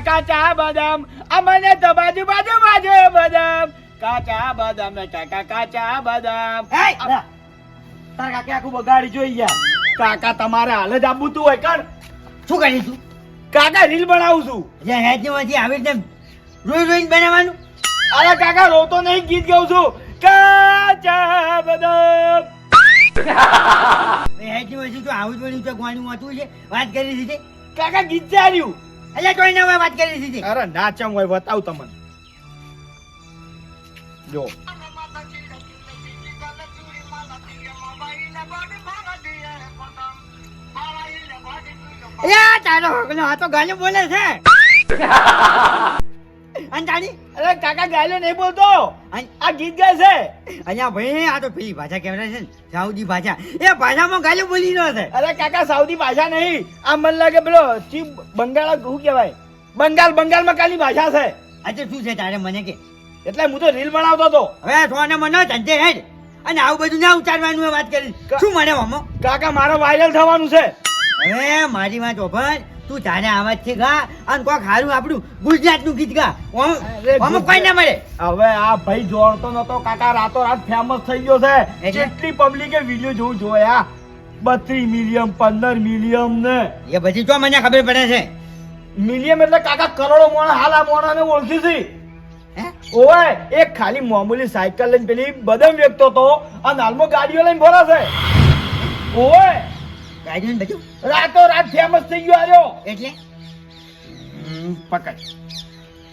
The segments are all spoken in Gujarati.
કાચા બદામ. અમને તો બાજુ બાજુ બાજુ બદામ. કાચા બદામ ને કાકા કાચા બદામ. તારા કાકા આખું બગાડી જોઈ ગયા. કાકા તમારે હાલ જ તું હોય કર. શું કરી તું કાકા રીલ બનાવું છું. જે હેજમાંથી આવી રીતે રોઈ રોઈને બનાવવાનું? અરે કાકા રોતો નહીં ગીત ગાઉં છું. કાચા બદામ. હેજમાંથી તો આવું જ બન્યું તો ગોણું વાંચવું છે વાત કરી દીધી કાકા ગીત ચાલ્યું. એટલે કોઈ ના વાત કરી દીધી અરે ના ચમ હોય બતાવ તમને. જો. તારો હકનો આ તો ગાલી બોલે છે. અંતાણી અરે કાકા ગાયલો નહીં બોલતો. આ ગીત ગાય છે. અહીંયા ભાઈ આ તો પેલી ભાષા કેવડાય છે ને સાઉદી ભાષા. એ ભાષામાં ગાલો બોલી ન થાય. અરે કાકા સાઉદી ભાષા નહીં. આ મને લાગે પેલો ચી બંગાળ શું કહેવાય? બંગાળ બંગાળમાં કાલી ભાષા છે. આજે શું છે તારે મને કે? એટલે હું તો રીલ બનાવતો હતો. હવે સોને મને ધંધે હેડ. અને આવું બધું ના ઉતારવાનું વાત કરી. શું મને મામો કાકા મારો વાયરલ થવાનું છે. હવે મારી વાત ઓભર. તું તારે આવાજ છે ગા. અને કોક હારું આપણું ગુજરાતનું ગીત ગા. ઓમ- કોઈ ના મળે. હવે આ ભાઈ જોડતો નતો કાકા રાતો રાત ફેમસ થઈ ગયો છે? કેટલી પબ્લિકે વીડિયો જોવું જોયા બત્રીસ મિલિયન પંદર મિલિયન ને. એ બધી તો મને ખબર પડે છે. મિલિયન એટલે કાકા કરોડો મોણા હાલા મોણા ને ઓળખી છે. હે? ઓવે એક ખાલી મામૂલી સાયકલ લઈને પેલી બદમ વેચતો તો અને હાલમાં ગાડીઓ લઈને ભરા છે ઓવે ગાડીઓ ને બધું? રાતો રાત ફેમસ થઈ ગયો આર્યો એટલે? પકડ.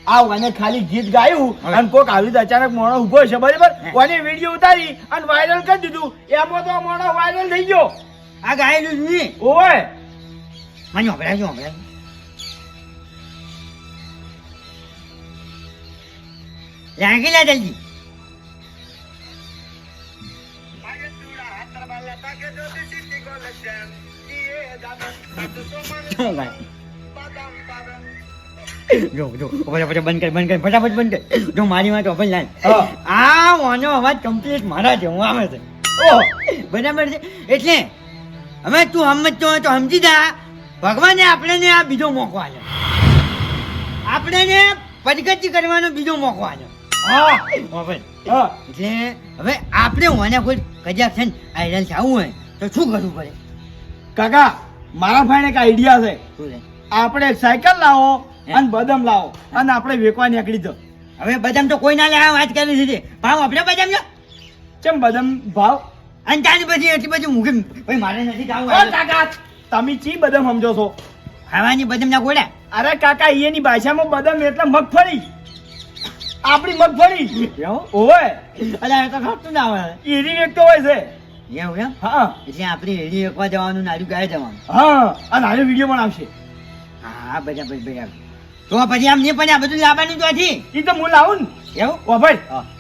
આવ અને ખાલી ગીત ગાયું. અને કોક આવી અચાનક મોણો ઊભો છે બરાબર. કોની વીડિયો ઉતારી અને વાયરલ કરી દીધું. એમાં તો મોણો વાયરલ થઈ ગયો. આ ગાયેલું જ નહીં. ઓવે મને સંભળાવજો સંભળાવજો રાખી લે જલ્દી? જો જો ફટાફટ બંધ કર બંધ કર ફટાફટ બંધ કર. જો મારી વાત ઓપન લાઈન આ વાનો અવાજ કમ્પ્લીટ મારા જેવો આવે છે. ઓહ બરાબર છે? એટલે હવે તું સમજતો હોય તો સમજી જા. ભગવાને આપણને આ બીજો મોકો આપણે આપણને પ્રગતિ કરવાનો બીજો મોકો આલ્યો હા. હા. એટલે હવે આપણે મને કોઈ કજાક આઈડલ થવું હોય તો શું કરવું પડે? કાકા મારા ભાઈને એક આઈડિયા છે. આપણે સાયકલ લાવો? અને બદામ લાવો અને આપણે વેકવા નીકળી જાઓ. હવે બદામ તો કોઈ ના લે આ વાત કરી દીધી ભાવ આપણે બદામ લો? ચમ બદામ ભાવ? અને ત્યાંની પછી એટલી બધી મૂકી ભાઈ મારે નથી ઓ ખાવું કાકા તમે ચી બદામ સમજો છો? ખાવાની બદામ ના ગોળ્યા અરે કાકા એની ભાષામાં બદામ એટલે મગફળી. આપણી મગફળી ઓવે? અલા એ તો ખાતું ના આવે એરી વેચતો હોય છે. એવું એમ? હા. એટલે આપણે એડી એકવા જવાનું નાડું ગાય જવાનું. હા અને આનો વીડિયો પણ આવશે. હા બધા ભાઈ ભાઈ તો પછી આમ નહીં પણ આ બધું લાવવાની તો હતી. એ તો હું લાવું ને. એવું? ઓ ભાઈ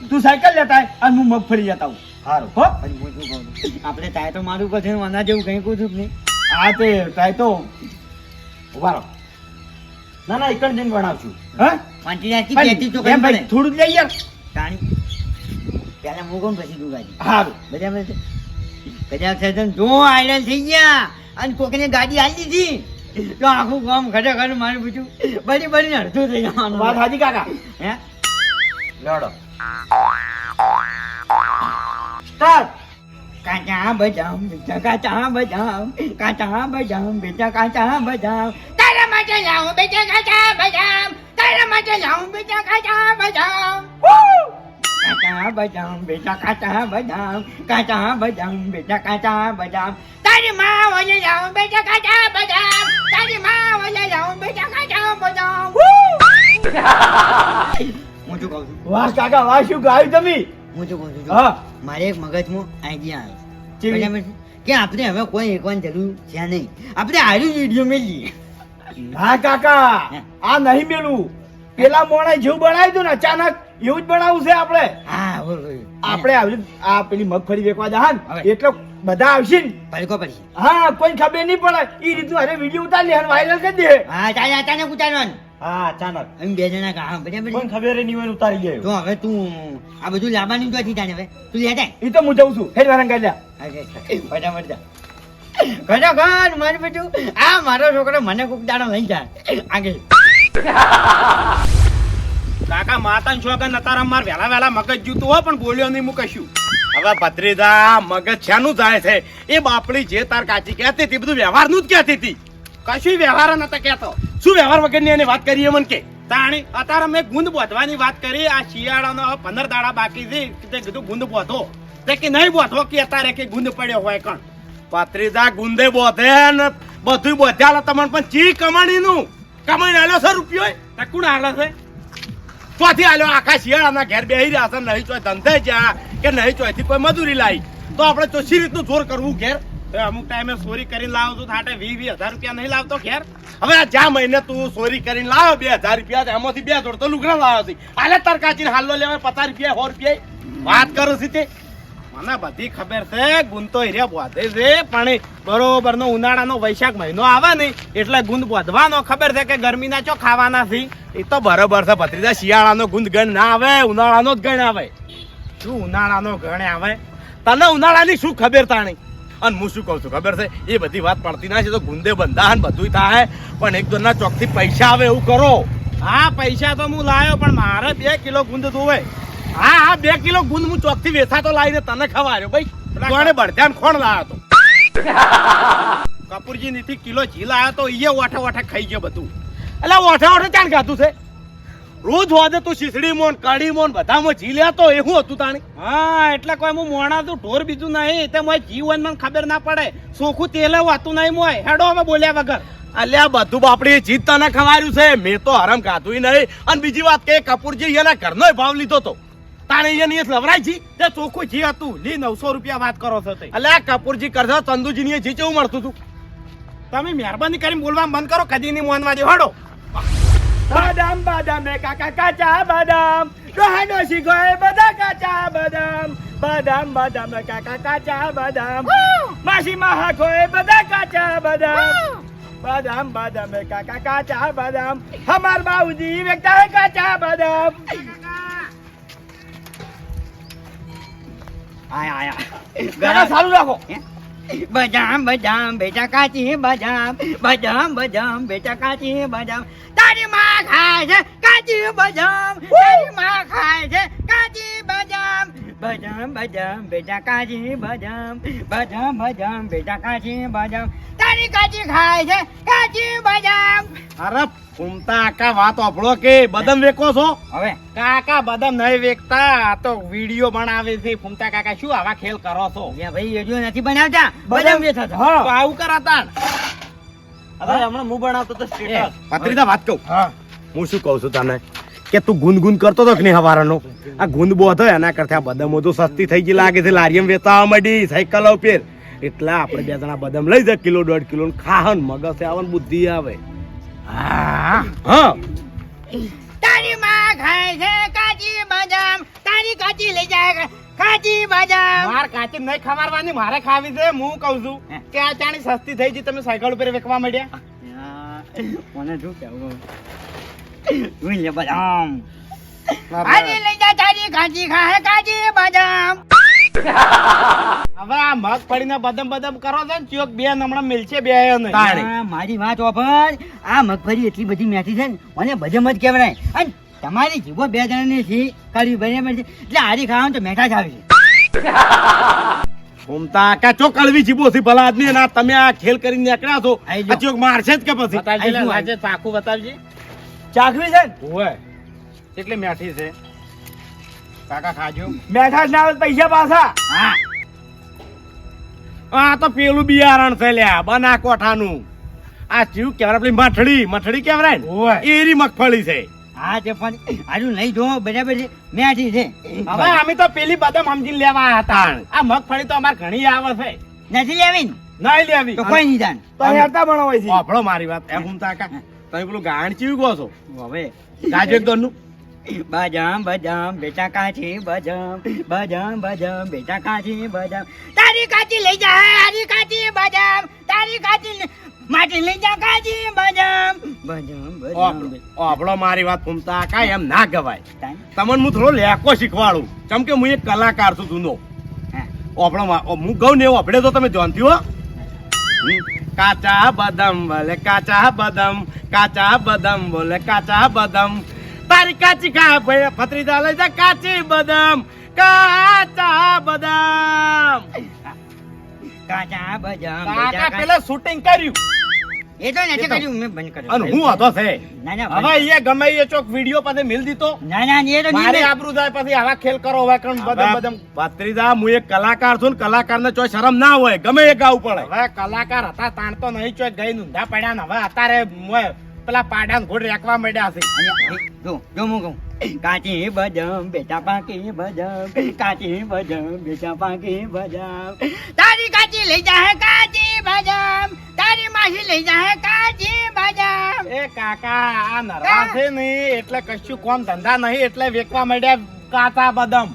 તું સાયકલ લેતા અને હું મગફળી લેતા આવું. સારું હો? પછી હું શું કહું? આપણે તાય તો મારું પછી આના જેવું કંઈ કહું છું નહીં. હા તે તાય તો. ઊભા રહો. ના ના એકણ જઈને ભણાવશું હા? પાંચી નાખી પણ તો કેમ ભાઈ થોડું લઈ યાર તાણી પેલા હું કોણ પછી તું ગાડી બરાબર છે કદાચ છે જો આઈડલ થઈ ગયા. અને કોકને ગાડી આલી દીધી. તો આખું ગામ ખરેખર મારું પૂછ્યું બધી બની અડધું થઈ જવાનું વાત હાજી કાકા? હે? લડો. સ્ટાર્ટ. કાચા બદામ બેટા કાચા બદામ કાચા બદામ બેટા કાચા તારા માટે લાવું બેટા કાચા બદામ તારા માટે લાવું બેટા કાચા બદામ કાચા બદામ બેટા કાચા બદામ કાચા બદામ બેટા કાચા બદામ તારી માં વજે લાવું બેટા કાચા બદામ તારી માં વજે લાવું બેટા કાચા બદામ હું શું કહું છું વાહ કાકા વાહ શું ગાયું તમે હું શું કહું છું હા મારે એક મગજમાં આઈડિયા આવ્યો કે આપણે હવે કોઈ એકવાની જરૂર છે નહીં. આપણે આર્યું વીડિયો મેળવીએ. હા કાકા આ નહીં મેલું. પેલા મોણા જેવું બનાવી દઉં ને અચાનક એવું જ બનાવવું છે આપણે. આપણે આવી આ પેલી મગફળી વેકવા જા ને એટલો બધા આવશે ને. પડકો પડશે હા કોઈ ખબર નહીં પડે. એ રીતનું અરે વીડિયો ઉતારી લે વાયરલ કરી દે. હા ચાલે અચાનક ઉતારવાનું. હા અચાનક. એમ બે જણા બરાબર? ખબર નહીં હોય ઉતારી ગયો તો હવે તું આ બધું લાવવાની તો નથી હવે. તું લે જાય એ તો હું જઉં છું. ફેર વારંગ કરી લ્યા ફટાફટ જા. ખરેખર મારું બેટું, આ મારો છોકરો મને કોક દાડો લઈ જાય. આગળ કાકા માતા છોકરા નતારામ માર વેલા વેલા મગજ જૂતું હોય પણ બોલ્યો નહીં હું હવે ભત્રીજા મગજ છેનું જાય છે. એ બાપડી જે તાર કાચી કહેતી હતી બધું વ્યવહારનું જ કહેતી હતી. કશું વ્યવહાર નતા કહેતો. શું વ્યવહાર વગરની એની વાત કરીએ મન કે? તાણી, અત્યારે મેં ગુંદ બોધવાની વાત કરી. આ શિયાળાનો પંદર દાડા બાકી છે કીધું ગુંદ બોધો. તે કે નહીં બોધો, કે અત્યારે કે ગુંદ પડ્યો હોય કણ? પાત્રીજા ગુંદે બોધે ને બધું બોધ્યા તમને પણ ચી કમાણીનું? કમાઈને આલ્યો છે રૂપિયો તે કોણ આલે છે? ચોથી આલ્યો. આખા શિયાળાના ઘેર બેહી રહ્યા છે નહીં ચોય ધંધે જ્યાં કે નહીં ચોયથી કોઈ મજૂરી લાવી તો આપણે ચોસી રીતનું જોર કરવું ઘેર? અમુક ટાઈમે ચોરી કરીને લાવો તો થાટે વી વી હજાર રૂપિયા નહીં લાવતો ઘેર? હવે આ જ્યાં મહિને તું ચોરી કરીને લાવો બે હજાર રૂપિયા એમાંથી બે જોડ તો લુગડા લાવો છે. આલે તરકાચીને હાલો લેવાય પચાસ રૂપિયા સો રૂપિયા. વાત કરું છું તે મને બધી ખબર છે ગુંદ તો હીરે બોધે છે, પણ બરોબર નો ઉનાળાનો વૈશાખ મહિનો આવે ને એટલે ગુંદ બોધવાનો ખબર છે કે ગરમીના ચો ખાવાના છે. એ તો બરોબર છે, ભત્રીજા, શિયાળાનો ગુંદ ગણ ના આવે, ઉનાળાનો જ ગણ આવે. શું ઉનાળાનો ગણ આવે? તને ઉનાળાની શું ખબર તાણી? અને હું શું કહું છું, ખબર છે? એ બધી વાત પડતી ના છે, તો ગુંદે બંધાન બધું થાય, પણ એક દોના ચોકથી પૈસા આવે એવું કરો. હા, પૈસા તો હું લાવ્યો પણ મારે બે કિલો ગુંદ જોવે. હા હા બે કિલો ગુંદ હું ચોકથી વેચાતો લાવીને તને ખવાર્યો. ભાઈ કોણે બળધ્યાન ખોણ લાવ્યો તો. કપૂરજી નીથી કિલો ઘી લાવ્યો તો એ ઓઠે ઓઠે ખાઈ ગયો બધું. એટલે ઓઠે ઓઠે ત્યાં ખાતું છે? રોજ વાદે તું શીસડી મોન કડી મોન બધામાં જી લેતો એ શું હતું તાણી? હા એટલે કોઈ હું મોણા તું ઢોર બીજું નહીં તે મોય જીવન મને ખબર ના પડે. સોખું તેલ વાતું નહીં મોય. હેડો હવે બોલ્યા વગર. અલ્યા બધું બાપડી જીત તને ખવાર્યું છે. મેં તો હરમ ખાધું નહીં. અને બીજી વાત કે કપૂરજી એના ઘરનો ભાવ લીધો તો. તાણે અહીંયા નહીં લવરાયજી તે ચોખ્ખું જી હતું. લી નવસો રૂપિયા વાત કરો છો તે. અલ્યા કપૂરજી કરજો ચંદુજી ની જી કેવું મળતું હતું? તમે મહેરબાની કરીને બોલવા બંધ કરો કદી નહીં મોનવા દે હડો. બાદામ બાદામ રે કાકા કાચા બાદામ. ડોહાનો શીખો એ બધા કાચા બાદામ. બાદામ બાદામ રે કાકા કાચા બાદામ. માસી માં હાખો એ બધા કાચા બાદામ. બાદામ બાદામ રે કાકા કાચા બાદામ. હમાર બાઉજી વેચતા કાચા બાદામ. આયા આયા ગાના ચાલુ રાખો. બજામ બજામ બેટા કાચી બદામ. બજામ બજામ બેટા કાચી બજામ તારી માં ખાય છે કાચી બજામ તારી માં ખાય છે કાચી બદામ. બદામ ભજમ બેટા કાજી ભજમ ભજમ ભજમ બેટા કાજી ભજમ. તારી કાજી ખાય છે કાજી ભજમ. અરે ફૂમતા કાકા વાત ઓફળો કે બદામ વેકો છો? હવે. કાકા બદામ નહીં વેકતા. આ તો વીડિયો બનાવે છે. ફૂમતા કાકા શું આવા ખેલ કરો છો? યા ભાઈ એડિયો નથી બનાવતા. બદામ વેચા છે તો આવું કરાતા અરે હમણાં હું બનાવતો તો સ્ટેટસ. પત્રિકા વાત કહું. હા. હું શું કહું છું તને? કે તું ગુંદ ગુંદ કરતો હતો કે નહીં હવારનો? આ ગુંદ બોધો એના કરતા બદામો તો સસ્તી થઈ ગઈ લાગે છે. લારીએમ વેચવા માંડી સાયકલ ઉપર એટલે આપણે બે જણા બદામ લઈ જાય કિલો દોઢ કિલો ખાહન. મગજ આવે ને બુદ્ધિ આવે. હા. હા. તારી માં ખાય છે કાચી બદામ. તારી કાચી લઈ જાય કાચી બદામ. માર કાચી નહીં ખવારવાની મારે ખાવી છે. હું કહું છું કે આ ચાણી સસ્તી થઈ ગઈ તમે સાયકલ ઉપર વેકવા માંડ્યા. મને શું કહેવું? જોઈ લે બદામ આજે લઈ જા તારી કાજી ખા હે કાજી બદામ હવે આ મગ પડીને બદમ બદમ કરો છો ને ચોક બે નમણા મિલશે બે મારી વાત ઓફર આ મગફળી એટલી બધી મેથી છે ને મને બજમ જ કહેવાય અને તમારી જીવો બે જણાની છે કાઢી બરાબર છે એટલે હારી ખાવાનું તો મેઠા જ આવે છે ઘૂમતા કે ચો કળવી જીબો થી ભલા આદમી ના તમે આ ખેલ કરીને નીકળ્યા છો આ ચોક મારશે જ કે પછી ચાકુ બતાવજે ચાકરી છે? ને? ઓય કેટલી મેઠી છે. કાકા ખાજો. મેઠા જ ના આવે પૈસા પાછા. હા. આ તો પેલું બિયારણ છે લ્યા બના કોઠાનું આ ચીવ કેવરા પેલી મઠડી મઠડી કેવરાય ને? ઓય. એરી મગફળી છે. હા તે પણ આજુ નહીં જો બરાબર છે. મેઠી છે. હવે અમે તો પેલી બદામ સમજીને લેવા હતા આ મગફળી તો અમારે ઘણી આવે છે. નથી લેવી ને? નહીં લેવી. તો કોઈ નહીં જાણ. તો હેરતા પણ હોય છે. આપણો મારી વાત. એમ કાકા. તમે પેલું ગાણ ચીવ કહો છો? હવે ગાજો એક બજામ બજામ બેટા કાચી બજામ બજામ બજામ બેટા કાચી બજામ તારી કાચી લઈ જા તારી કાચી બજામ તારી કાચી માટી લઈ જા કાચી બજામ બજામ બજામ આપણો મારી વાત ફૂમતા કાંઈ એમ ના ગવાય. તમને હું થોડો લેકો શીખવાડું. ચમ કે હું એક કલાકાર છું જૂનો. આપણો હું ગઉં ને એવું આપણે તો તમે જાણતી હો. કાચા બદામ બોલે કાચા બદામ કાચા બદામ બોલે કાચા બદામ. તારી કાચી ખા ભાઈ ભત્રીજા લઈ જા કાચી બદામ. કાચા બદામ. કાચા બદામ કાકા પેલા શૂટિંગ કર્યું. એ તો નથી કર્યું મેં બંધ કર્યું. અને હું હતો છે? ના ના હવે એ ગમે એ ચોક વિડિયો પાસે મિલ દીધો. ના ના એ તો મારે આબરૂ જાય પછી આવા ખેલ કરો હવે બધા બદમ બદમ. ભત્રીજા હું એક કલાકાર છું ને કલાકાર ને ચોય શરમ ના હોય ગમે એ ગાવું પડે. હવે કલાકાર હતા તાણ તો નહીં ચોય ગઈ ઊંધા પડ્યા ને હવે અત્યારે મોય પેલા પાડા ઘોડ રેકવા માંડ્યા છે. જો જો હું કહું. કાચી બદામ બેટા પાકી બદામ કાચી બદામ બેટા પાકી બદામ. તારી કાચી લઈ જાય કાચી બદામ તારી માસી લઈ જાય કાચી બદામ. એ કાકા આ નરવા છે નહીં એટલે કશું કોમ ધંધા નહીં એટલે વેકવા માંડ્યા કાચા બદામ.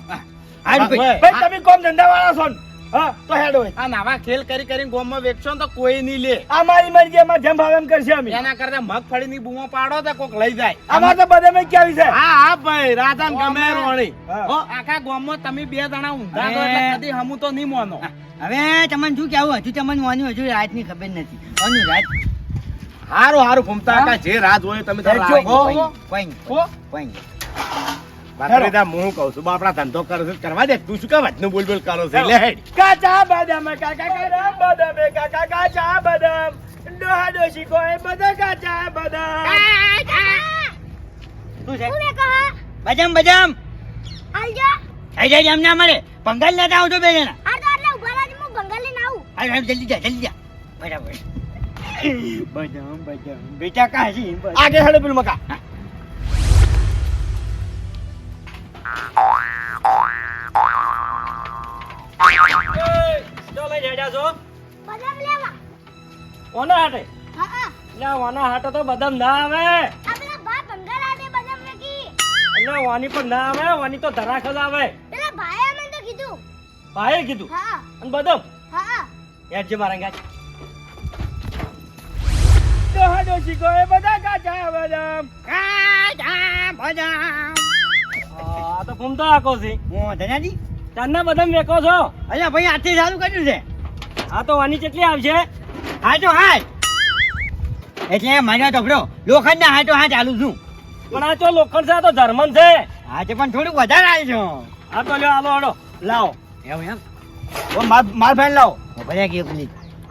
તમે કોમ ધંધા વાળા છો ને? હા તો હેડ હોય આ નાવા ખેલ કરી કરીને ગોમમાં વેચશો તો કોઈ નહીં લે. આ મારી મરજી એમાં જેમ ભાવે એમ કરશે અમે. એના કરતા મગફળીની બૂમો પાડો તો કોક લઈ જાય. અમાર તો બધે મેં ક્યાં છે હા હા ભાઈ રાધા ગમે રોણી. હા. આખા ગામમાં તમે બે જણા ઊંધા તો એટલે કદી હમું તો નહીં મોનો. હવે તમને શું કેવું હજુ તમને વાનું હજુ રાતની ખબર નથી. વાનું રાત હારું હારું ઘૂમતા જે રાત હોય તમે કોઈ કોઈ. બાપરેદા, હું કહું છું? બાપડા ધંધો કરે છે કરવા દે. તું શું કે વચનું બોલ બોલ કરો છે? લે કાચા બદામ કાકા કાકા બદામ કાકા કાચા બદામ. ડોહા ડોશી કોઈ બધા કાચા બદામ. શું છે? બદામ બદામ. થઈ જાય એમ ના મળે પંગાલ લેતા આવજો બે જણા જલ્દી જા જલ્દી જા. બરાબર. બેટા કાશી આગે હડે પેલું મકા. કોના હાટે? એટલે ઓના હાટે તો બદામ ના આવે. એટલે વાની પણ ના આવે વાની તો ધરાખલ આવે. ભાઈએ કીધું. અને બદામ? યાર જે મારા ગાચ ડોહા શીખો એ બધા કાચા બદામ. કાચા બદામ. આ તો ઘૂમતો આખો છે. હું ધનાજી ચાંદના બદામ વેકો છો? અહીંયા ભાઈ આથી સારું કર્યું છે. આ તો વાની કેટલી આવશે. હા તો હાલ એટલે મારા લોખંડ લોખંડના હા તો હા ચાલુ છું. પણ આ તો લોખંડ છે આ તો જર્મન છે. હા તો પણ થોડુંક વધારે આવજો આ તો લ્યો આલો આડો લાવો. એવું એમ? ઓ માર માર ભાઈ લાવો. ભલે કે પેલી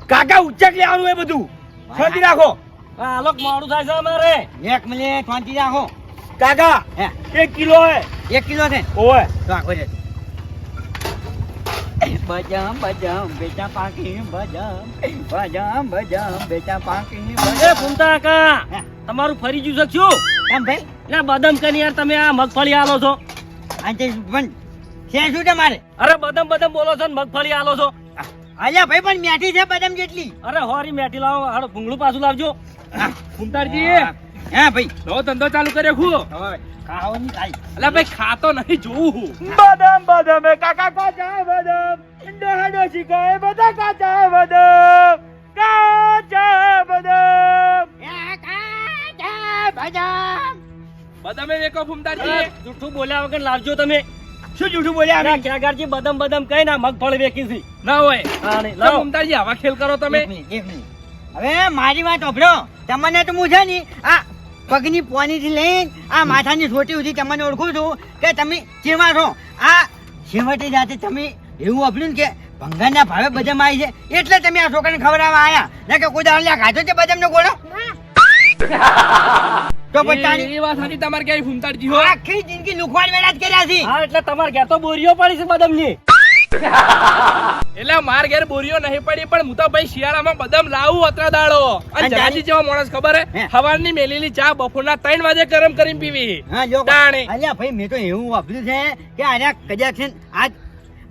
કાકા ઉચ્ચક લેવાનું એ બધું. શાંતિ રાખો હા આલોક મોડું થાય છે અમારે. એક મિનિટ શાંતિ રાખો કાકા હે. એક કિલો હે. એક કિલો છે. ઓય તો આખો છે બજામ ભજમ બેટા પાકી ભજમ ભજમ ભજમ બેટા પાકી એ ફૂમતા કાકા તમારું ફરી જુ શકશું કેમ ભાઈ? ના બદામ કની યાર તમે આ મગફળી આલો છો. આ તે પણ છે શું તમારે અરે બદામ બદામ બોલો છો ને મગફળી આલો છો. અલ્યા ભાઈ પણ મેઠી છે બદામ જેટલી. અરે હોરી મેઠી લાવો હાડો ભૂંગળું પાછું લાવજો. ફૂમતાડજી હા ભાઈ. નવો ધંધો ચાલુ કર્યો હું હવે. ખાવાની થાય અલા ભાઈ ખાતો નહીં જોઉં બદામ બદામ. એ કાકા કાચા બદામ? ડોહા ડોશી કહે બધા કાચા બદામ? કાચા બદામ? બદામ? બદામે વેકો ફૂમતાડજી જૂઠું બોલ્યા વગર લાવજો તમે. શું જૂઠું બોલ્યા ના ક્યાગારજી બદામ બદામ કઈ ના મગફળી વેકી છે. ના હોય. હા નહીં, લાવ. ફૂમતાડજી આવા ખેલ કરો તમે. એક મિનિટ, હવે મારી વાત ઓભરો તમને તો હું નહીં આ પગની પોનીથી લઈને આ માથાની છોટી સુધી તમને ઓળખું છું કે તમે કેવા છો. આ છેવટે જાતે તમે એવું ઓભળ્યું કે ભંગારના ભાવે બદામ આવી છે. એટલે તમે આ છોકરાને ખવડાવવા આયા. ને કે કોઈ દાળ ખાધો છે બદામનો ગોળો? તો તારી- એ- એ વાત સાચી તમારે ક્યાંય ફૂમતાડજી હો? આખી જિંદગી લુખવાડ વેળા જ કર્યા છે. હા એટલે તમારે ઘેર તો બોરીઓ પડી છે બદામની. એટલે માર ઘેર બોરીઓ નહીં પડી પણ હું તો ભાઈ શિયાળામાં બદામ લાવું અત્રા દાડો અને જાજી જેવા માણસ ખબર હે? હવારની મેલેલી ચા બપોરના ત્રણ વાગે ગરમ કરીને પીવી. હા જો તાણી. અલ્યા ભાઈ મેં તો એવું વાપર્યું છે કે આર્યા કદાચ છે આજ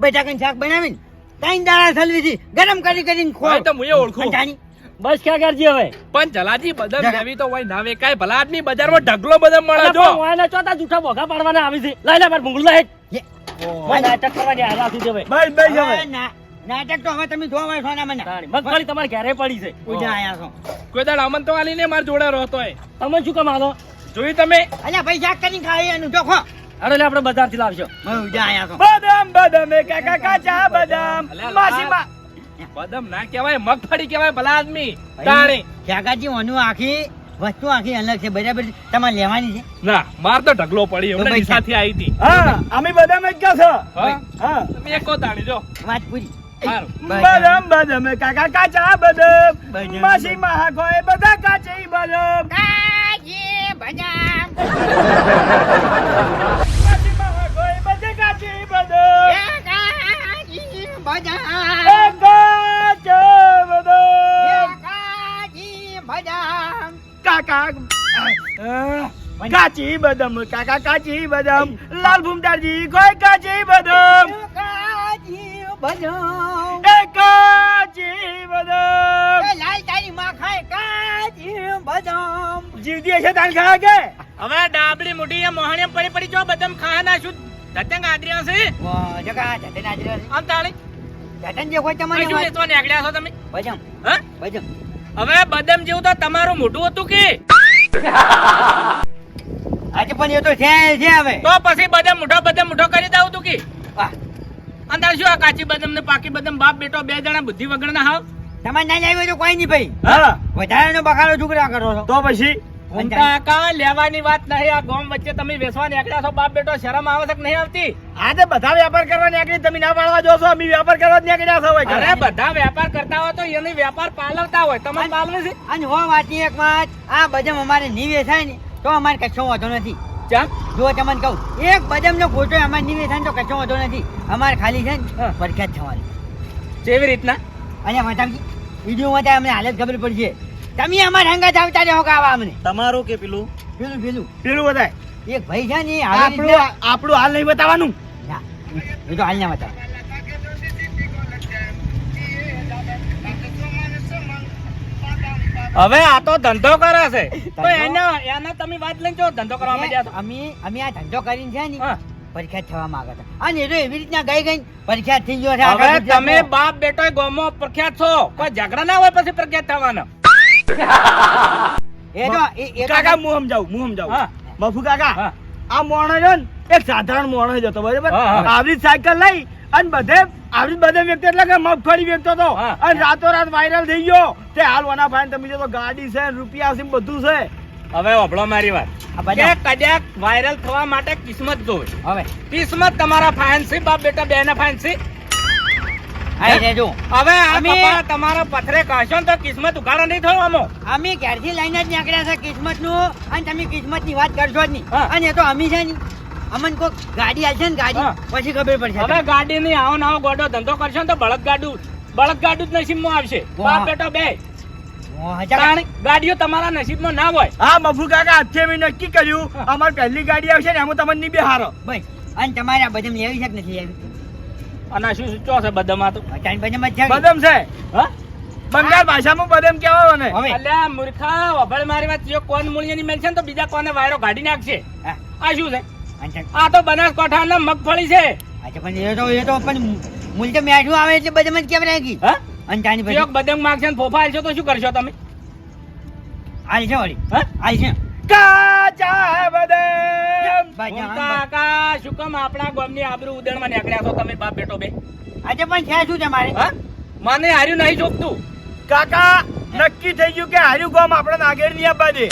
બટાકાનું શાક બનાવીને ત્રણ દાડા સલવી છે ગરમ કરી કરીને ખો હા, તો મુંએ ઓળખું. જાણી, બસ કરજે હવે? પણ જલાજી બદામ. લેવી તો હોય ના વેકાય. ભલા આદમી બજારમાં ઢગલો બદામ મળે જો. વાયના ચોથા જૂઠા ભોગા પાડવાના આવી છે. લઈ લે પર ભૂંગળો લાય નાટક કરવાની હારા સુધી બસ બસ હવે નાટક તો હવે તમે જોવા હોય સોના મને. મગફળી તમારે ઘેરે પડી છે. ઉજા આયા છો. કોઈ દાડ અમન તો આલીને માર જોડે રહતો હોય. તમે શું કમાલો જોયું તમે? અલ્યા ભાઈ શાક કરીને ખાઈ એનું. જો અરે લે આપણે લાવશો ઉજા આયા છો. બદામ બદામ એ કાકા કાચા બદામ. માસી બદામ ના કહેવાય મગફળી કહેવાય ભલા આદમી. તાણી. કાકાજી ઓનું આખી વસ્તુ આખી અલગ છે બરાબર તમારે લેવાની છે? ના માર તો ઢગલો પડી એમને નિશાથી આવી હતી. હા અમે બધા મેં ક્યાં છો. હા? તમે એકો તાણી જો. વાત પૂરી. બદમ બદામ કાકા કાચા બદામ. માસી મહા ખોય બધા કાચી બદમ કાજી બદામ માસી મહા ખોય બધા કાચી બદામ કાજી બદામ એ કાચા બદામ કાજી બદામ કાકા કાચી બદામ કાકા કાચી બદામ લાલ ભૂમતાજી કોઈ કાચી બદામ. કાજી બદામ એ કાચી બદામ. લાલ તારી માં ખાય કાજી બદામ જીવતી હશે તાન ખા કે? હવે ડાબડી મોટી એ મોહણીએ પડી પડી જો બદામ ના શું? ધતંગ આદર્યા છે? વાહ જગા આમ તાણી જતન જે કોઈ તમારે નીકળ્યા છો તમે? બદામ હા? બદામ હવે બદામ જેવું તો તમારું મોઢું હતું કે? આજે પણ એ તો છે છે હવે. તો પછી બદામ મોઢો બદામ મોઢો કરી દઉં તું કે? અંદર શું આ કાચી બદામ ને પાકી બદામ બાપ બેટો બે જણા બુદ્ધિ વગર ના હાવ? તમારે ના લાવ્યો તો કોઈ નહીં ભાઈ. હા. વધારાનો બગાડો છોકરા કરો છો. તો પછી? કાકા લેવાની વાત નહીં આ ગોમ વચ્ચે તમે વેસવા નીકળ્યા છો બાપ બેટો શરમ આવે છે કે નહીં આવતી? આજે બધા વેપાર કરવા નીકળી તમે ના પાડવા જો છો અમે વ્યાપાર કરવા જ નીકળ્યા છો અરે બધા વેપાર કરતા હોય તો એની વેપાર પાલવતા હોય તમારે પાલવે છે? અને હો વાતની એક વાત આ બજમ અમારે નીવે વેચાય ને તો અમારે કશો વાંધો નથી. ચમ? જો તમને કહું એક બદામનો ફોટો અમારે નીવે થાય ને તો કશો વાંધો નથી. અમારે ખાલી છે ને હા. પ્રખ્યાત થવાની. જેવી રીતના? અને મતામજી વિડીયોમાં ત્યાં અમને હાલત ખબર પડશે તમે અમારા હંગાત આવતા ને હોગાવા અમને? તમારું કે પેલું? પેલું પેલું. પેલું બધાય. એક ભાઈ છે ને આપણું આપણું હાલ નહીં બતાવવાનું. ના, એ તો હાલ ના બતાવ. હવે આ તો ધંધો કરે છે. તો એના એના તમે વાત લઈને જો ધંધો કરવા માંડ્યા અમે અમે આ ધંધો કરીને છે ને પરીક્ષા થવા માંગે છે અને એ તો એવી રીતના ગઈ ગઈ પરીક્ષા થઈ ગયો છે હવે તમે બાપ બેટો ગોમો પ્રખ્યાત છો. કોઈ ઝઘડા ના હોય પછી પ્રખ્યાત થવાના. એ તો એ- એ કાકા હું સમજાવું હું સમજાવું. હા. કાકા આ મોણો છે ને એક સાધારણ મોણો જ હતો બરાબર? હા, હા. આવી જ સાયકલ લઈ અને બધે આવી બધે વ્યક્તિ એટલે કે મગફળી વેચતો હતો. અને રાતોરાત વાયરલ થઈ ગયો. તે હાલ વના ભાઈ તમે જો ગાડી છે રૂપિયા છે બધું છે. હવે ઓભળો મારી વાત. કે કદાચ વાયરલ થવા માટે કિસ્મત જોવે. હવે. કિસ્મત તમારા ફાઇન્સી બાપ બેટા બે ના ફાઇન્સી આ હવે અમે- તમારા પથરે કાશો તો કિસ્મત ઉઘાડો નહીં થયો આમો. અમે ક્યારથી લઈને જ નીકળ્યા છે કિસ્મતનું અને તમે કિસ્મતની વાત કરશો જ નહીં. અને એ તો અમી છે ને અમને કોક ગાડી આવશે ને ગાડી પછી ખબર પડશે. હવે ગાડી ની આવો નવો ગોડો ધંધો કરશો ને તો બળદ ગાડું બળદ ગાડું જ નસીબમાં આવશે. બાપ બેટો બે. ગાડીઓ તમારા નસીબમાં ના હોય. હા મફુ કાકા આજે મેં નક્કી કર્યું અમારી પહેલી ગાડી આવશે ને એમાં તમને નહીં બેહારો. બસ અને તમારે આ બધા લેવી શક નથી લેવી? અને શું ચો છે બધામાં તો? બદામ છે? બદામ હા? બંગાળ ભાષામાં બદામ કેવા મને. અલ્યા મૂર્ખા વભળ મારી વાત જો કોણ મૂળિયાની છે તો બીજા કોને વાયરો કાઢી નાખશે? આ શું છે? આ તો બનાસકાંઠાના મગફળી છે. અચ્છા પણ એ તો એ તો પણ મૂલ તો મેઠું આવે એટલે બદામ જ કેમ રાખી? હા? એક બદામ માગશે ને ફોફા હાલશો તો શું કરશો તમે? હાલશે વળી. હા? હાલ કાકા શું કામ આપણા ગામની આબરૂ ઉદણમાં નીકળ્યા છો તમે બાપ બેટો બે. આજે પણ છે શું છે હા? મને હાર્યું નહીં જોગતું. કાકા નક્કી થઈ ગયું કે હાર્યું ગામ આપણે નાગેર નહીં આપવા દે.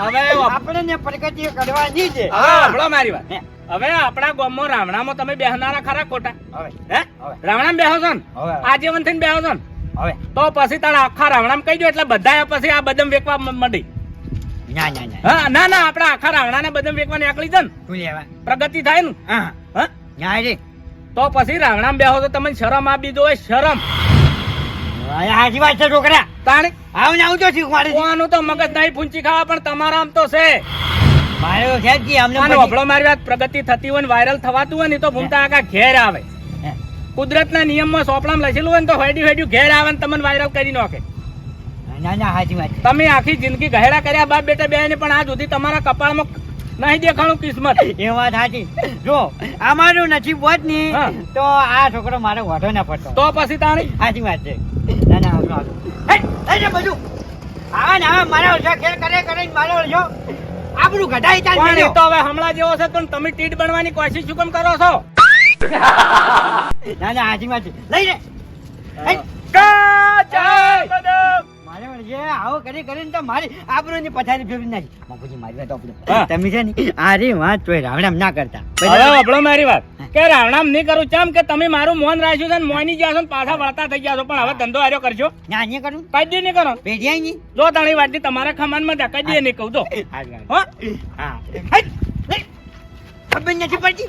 હવે આપણે ને પ્રગતિ કરવાની છે. સાંભળો મારી વાત. હવે આપણા ગામમાં રાવણામાં તમે બેહનારા ખરા ખોટા. હવે. હે? હવે. રાવણામાં બેહો છો ને? હવે આજીવન બેહો છો ને? હવે. તો પછી તારા આખા રાવણામાં કહી દો એટલે બધા પછી આ બદમ વેકવા મ- મંડી. ના ના ના. હા ના ના આપણા આખા રાવણાને બદામ નીકળી જાય ને. લેવા? પ્રગતિ થાય ને. હા. હા. ના રે તો પછી રાવણામાં બેહો તો તમને શરમ આપી દો શરમ. હાજી વાત છે છોકરા તાણી. આવ ને આવું તો કોવાનું તો મગજ નહીં ફૂંચી ખાવા પણ તમારા આમ તો છે. મારે તો છે જ અમને મારી વાત પ્રગતિ થતી હોય ને વાયરલ થવાતું હોય ને તો ભૂમતા આખા ઘેર આવે. કુદરતના નિયમમાં સોપડામાં લખેલું હોય ને તો હેડ્યું હેડ્યું ઘેર આવે ને તમને વાયરલ કરી નાખે. ના ના હાજી વાત તમે આખી જિંદગી ગહેડા કર્યા બાપ બેટા બે પણ આ સુધી તમારા કપાળમાં નહીં દેખાણું કિસ્મત. એ વાત સાચી જો અમારું નસીબ હોત ને તો આ છોકરો મારે વાઢો ના પડતો. તો પછી તાણી? સાચી વાત છે. ના ના આવજો આવજો બધું. આવા ને આવા મારા ઓછા ખેલ કરે કરે મારો ઓછો. આપણું ઘટાઈ ચાલે તો હવે હમણાં જેવો છે તો તમે ટીટ બનવાની કોશિશ શું કેમ કરો છો? ના ના હાજી વાત લઈ લે. કાચા બદામ. મારે આવો કરી કરીને તો મારી આબરૂની પથારી ફેરવી નાખી. બાપુજી મારી વાત હા. તમે છે ને આરે વાત ચોય રાવણામ ના કરતા. હવે વપડો મારી વાત. કે રાવણામ નહીં કરું ચમ કે તમે મારું મોન રાખ્યું છે ને મોની ગયા છો ને પાછા વળતા થઈ ગયા છો. પણ હવે ધંધો આર્યો કરશો ના અહીંયા કરું. નહીં કરો. પેઢી નહીં. ની જો તાણી વાટની તમારા ખમાનમાં ધક્કા દઈએ નહીં કહું તો હા. ખબર નથી પડતી?